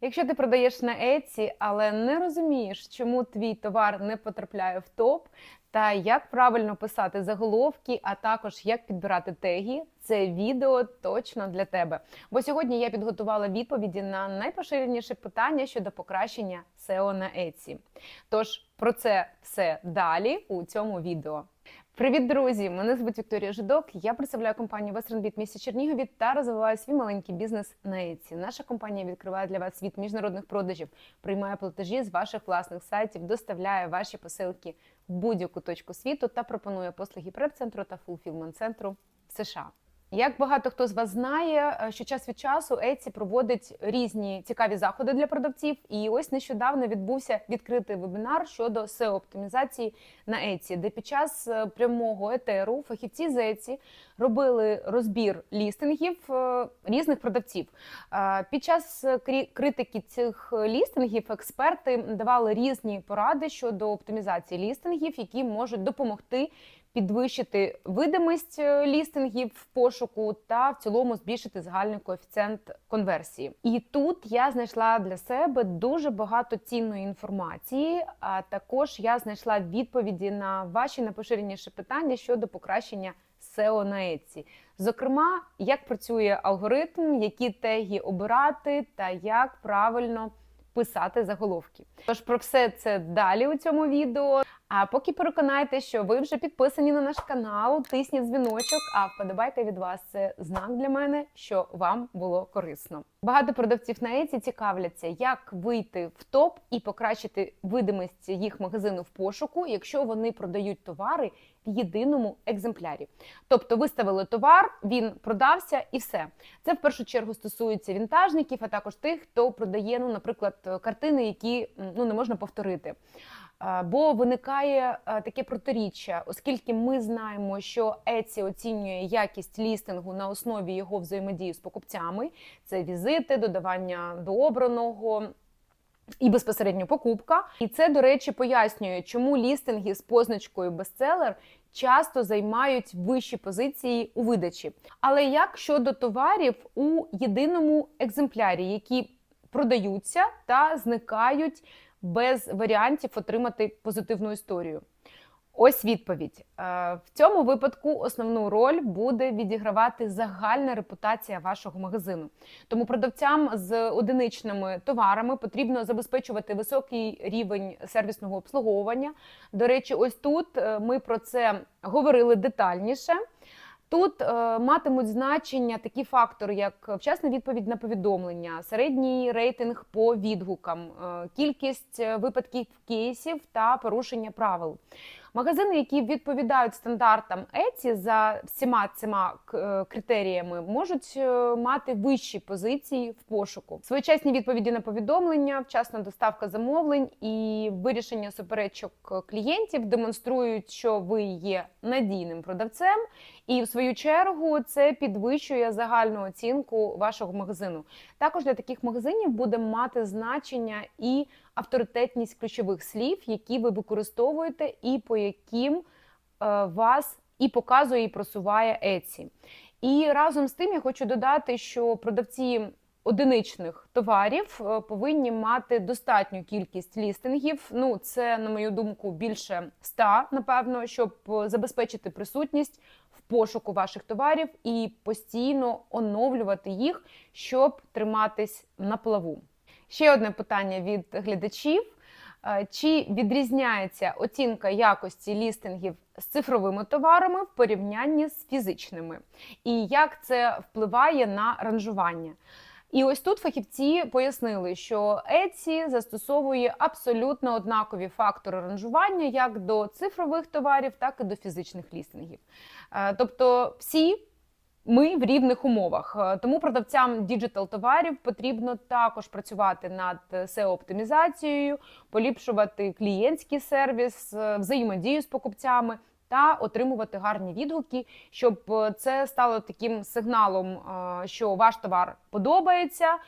Якщо ти продаєш на Etsy, але не розумієш, чому твій товар не потрапляє в топ, та як правильно писати заголовки, а також як підбирати теги, це відео точно для тебе. Бо сьогодні я підготувала відповіді на найпоширеніші питання щодо покращення SEO на Etsy. Тож про це все далі у цьому відео. Привіт, друзі! Мене звуть Вікторія Жидок. Я представляю компанію Western в місті Чернігові та розвиваю свій маленький бізнес на Etsy. Наша компанія відкриває для вас світ міжнародних продажів, приймає платежі з ваших власних сайтів, доставляє ваші посилки в будь-яку точку світу та пропонує послуги преп-центру та фулфілмент-центру в США. Як багато хто з вас знає, що час від часу Etsy проводить різні цікаві заходи для продавців, і ось нещодавно відбувся відкритий вебінар щодо SEO оптимізації на Etsy, де під час е, прямого етеру фахівці з Etsy робили розбір лістингів е, різних продавців. Е, Під час критики цих лістингів експерти давали різні поради щодо оптимізації лістингів, які можуть допомогти підвищити видимість е, лістингів в пошуку та в цілому збільшити загальний коефіцієнт конверсії. І тут я знайшла для себе дуже багато цінної інформації. А також я знайшла відповіді на ваші найпоширеніші питання щодо покращення SEO на Etsy. Зокрема, як працює алгоритм, які теги обирати, та як правильно писати заголовки. Тож про все це далі у цьому відео. А поки переконайте, що ви вже підписані на наш канал, тисніть дзвіночок, а вподобайка від вас це знак для мене, що вам було корисно. Багато продавців на Etsy цікавляться, як вийти в топ і покращити видимість їх магазину в пошуку, якщо вони продають товари в єдиному екземплярі. Тобто виставили товар, він продався і все. Це в першу чергу стосується вінтажників, а також тих, хто продає, ну, наприклад, картини, які ну, не можна повторити. Бо виникає таке протиріччя, оскільки ми знаємо, що Etsy оцінює якість лістингу на основі його взаємодії з покупцями, це візити, додавання до обраного. І безпосередньо покупка, і це, до речі, пояснює, чому лістинги з позначкою бестселер часто займають вищі позиції у видачі. Але як щодо товарів у єдиному екземплярі, які продаються та зникають без варіантів отримати позитивну історію? Ось відповідь. Е, В цьому випадку основну роль буде відігравати загальна репутація вашого магазину. Тому продавцям з одиничними товарами потрібно забезпечувати високий рівень сервісного обслуговування. До речі, ось тут е, ми про це говорили детальніше. Тут е, матимуть значення такі фактори, як вчасна відповідь на повідомлення, середній рейтинг по відгукам, е, кількість е, випадків кейсів та порушення правил. Магазини, які відповідають стандартам Etsy за всіма цими е, критеріями, можуть е, мати вищі позиції в пошуку. Своєчасні відповіді на повідомлення, вчасна доставка замовлень і вирішення суперечок клієнтів демонструють, що ви є надійним продавцем, і в свою чергу це підвищує загальну оцінку вашого магазину. Також для таких магазинів буде мати значення і авторитетність ключових слів, які ви використовуєте, і по яким е, вас і показує, і просуває Etsy. І разом з тим я хочу додати, що продавці одиничних товарів е, повинні мати достатню кількість лістингів. Ну, це, на мою думку, більше 100, напевно, щоб е, забезпечити присутність пошуку ваших товарів і постійно оновлювати їх, щоб триматись на плаву. Ще одне питання від глядачів. Е, Чи відрізняється оцінка якості лістингів з цифровими товарами в порівнянні з фізичними? І як це впливає на ранжування? І ось тут фахівці пояснили, що Etsy застосовує абсолютно однакові фактори ранжування як до цифрових товарів, так і до фізичних лістингів. Е, Тобто всі ми в рівних умовах. Е, Тому продавцям діджитал товарів потрібно також працювати над SEO-оптимізацією, поліпшувати клієнтський сервіс, е, взаємодію з покупцями. Та отримувати гарні відгуки, щоб е, це стало таким сигналом, е, що ваш товар подобається.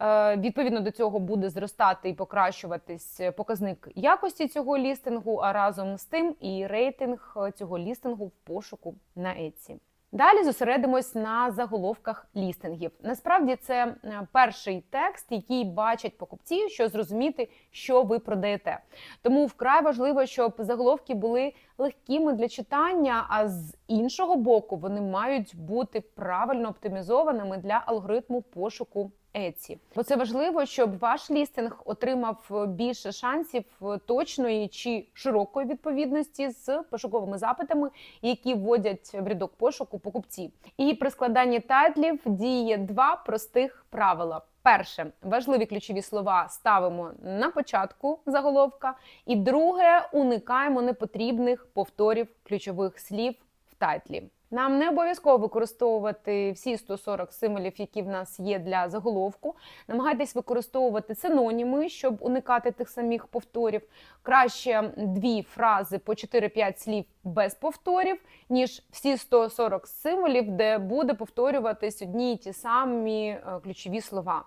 Е, Відповідно до цього буде зростати і покращуватись показник якості цього лістингу, а разом з тим і рейтинг цього лістингу в пошуку на Etsy. Далі зосередимось на заголовках лістингів. Насправді це е, перший текст, який бачать покупці, що зрозуміти, що ви продаєте. Тому вкрай важливо, щоб заголовки були легкими для читання, а з іншого боку, вони мають бути правильно оптимізованими для алгоритму пошуку Etsy. Бо це важливо, щоб ваш лістинг отримав більше шансів точної чи широкої відповідності з пошуковими запитами, які вводять в рядок пошуку покупці. І при складанні тайтлів діє два простих правила. Перше, важливі ключові слова ставимо на початку заголовка, і друге, уникаємо непотрібних повторів ключових слів в тайтлі. Нам не обов'язково використовувати всі 140 символів, які в нас є для заголовку. Намагайтесь використовувати синоніми, щоб уникати тих самих повторів. Краще дві фрази по 4-5 слів без повторів, ніж всі 140 символів, де буде повторюватись одні й ті самі е, ключові слова.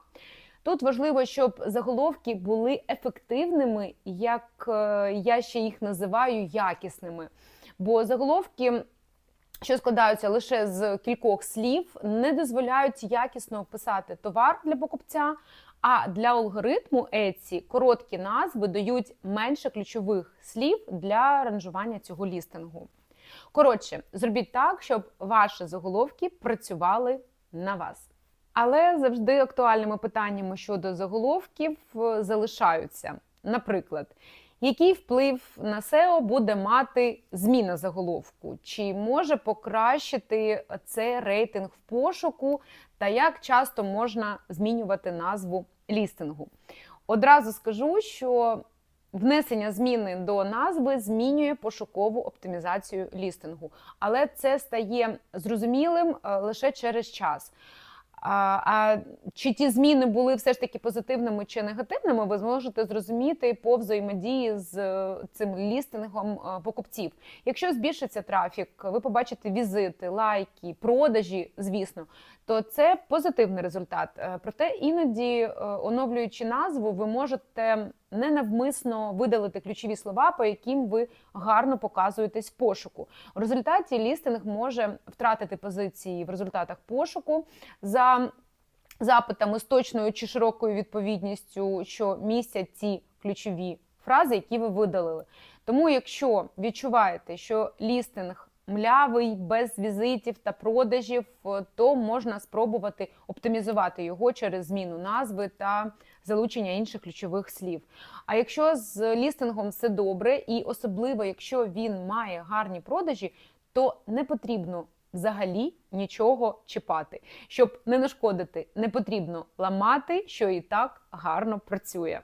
Тут важливо, щоб заголовки були ефективними, як е, я ще їх називаю якісними. Бо заголовки що складаються лише з кількох слів, не дозволяють якісно описати товар для покупця. А для алгоритму Etsy короткі назви дають менше ключових слів для ранжування цього лістингу. Коротше, зробіть так, щоб ваші заголовки працювали на вас. Але завжди актуальними питаннями щодо заголовків е, залишаються. Наприклад, який вплив на SEO буде мати зміна заголовку? Чи може покращити цей рейтинг в пошуку, та як часто можна змінювати назву лістингу? Одразу скажу, що внесення зміни до назви змінює пошукову оптимізацію лістингу, але це стає зрозумілим е, лише через час. А а чи ті зміни були все ж таки позитивними чи негативними, ви зможете зрозуміти по взаємодії з е, цим лістингом е, покупців. Якщо збільшиться трафік, ви побачите візити, лайки, продажі, звісно, то це позитивний результат. Е, проте іноді, оновлюючи назву, ви можете ненавмисно видалити ключові слова, по яким ви гарно показуєтесь в пошуку. В результаті лістинг може втратити позиції в результатах пошуку за запитами з точною чи широкою відповідністю, що містять ці ключові фрази, які ви видалили. Тому, якщо відчуваєте, що лістинг млявий, без візитів та продажів, то можна спробувати оптимізувати його через зміну назви та залучення інших ключових слів. А якщо з лістингом все добре, і особливо якщо він має гарні продажі, то не потрібно. Взагалі нічого чіпати. Щоб не нашкодити, не потрібно ламати, що і так гарно працює.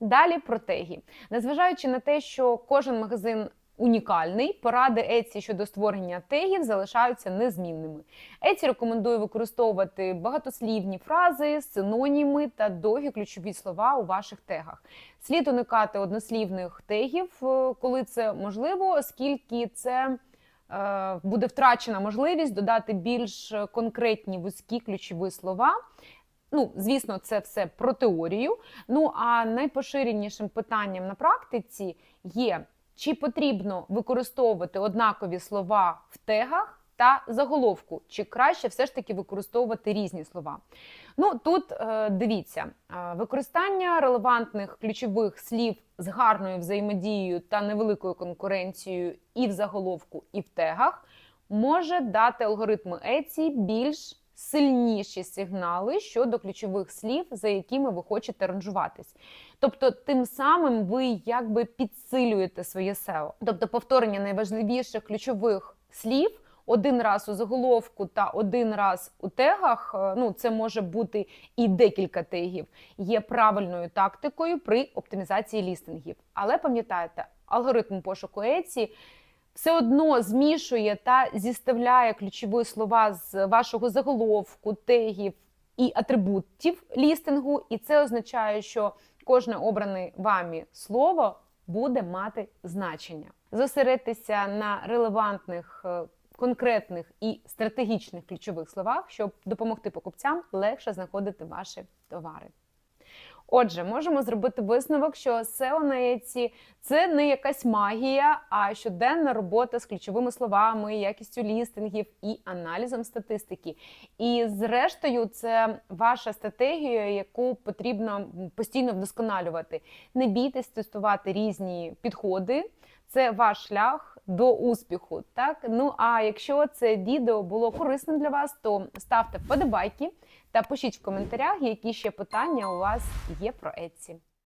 Далі про теги. Незважаючи на те, що кожен магазин унікальний. Поради Etsy щодо створення тегів залишаються незмінними. Etsy рекомендує використовувати багатослівні фрази, синоніми та довгі ключові слова у ваших тегах. Слід уникати однослівних тегів, е, коли це можливо, оскільки це. Е, буде втрачена можливість додати більш конкретні вузькі ключові слова. Ну, звісно, це все про теорію. Ну а найпоширенішим питанням на практиці є чи потрібно використовувати однакові слова в тегах та заголовку, чи краще все ж таки використовувати різні слова? Ну тут е, дивіться, е, використання релевантних ключових слів з гарною взаємодією та невеликою конкуренцією і в заголовку, і в тегах може дати алгоритму Etsy більш сильніші сигнали щодо ключових слів, за якими ви хочете ранжуватись. Тобто, тим самим ви якби підсилюєте своє SEO. Тобто, повторення найважливіших ключових слів. Один раз у заголовку та один раз у тегах, е, ну це може бути і декілька тегів, є правильною тактикою при оптимізації лістингів. Але пам'ятайте, алгоритм пошуку Etsy все одно змішує та зіставляє ключові слова з вашого заголовку, тегів і атрибутів лістингу, і це означає, що кожне обране вами слово буде мати значення. Зосередьтеся на релевантних. Е, конкретних і стратегічних ключових словах, щоб допомогти покупцям легше знаходити ваші товари. Отже, можемо зробити висновок, що SEO на Etsy – це не якась магія, а щоденна робота з ключовими словами, якістю лістингів і аналізом статистики. І зрештою, це ваша стратегія, яку потрібно постійно вдосконалювати. Не бійтесь тестувати різні підходи. Це ваш шлях до успіху. Так, ну а якщо це відео було корисним для вас, то ставте вподобайки та пишіть в коментарях, які ще питання у вас є про Etsy.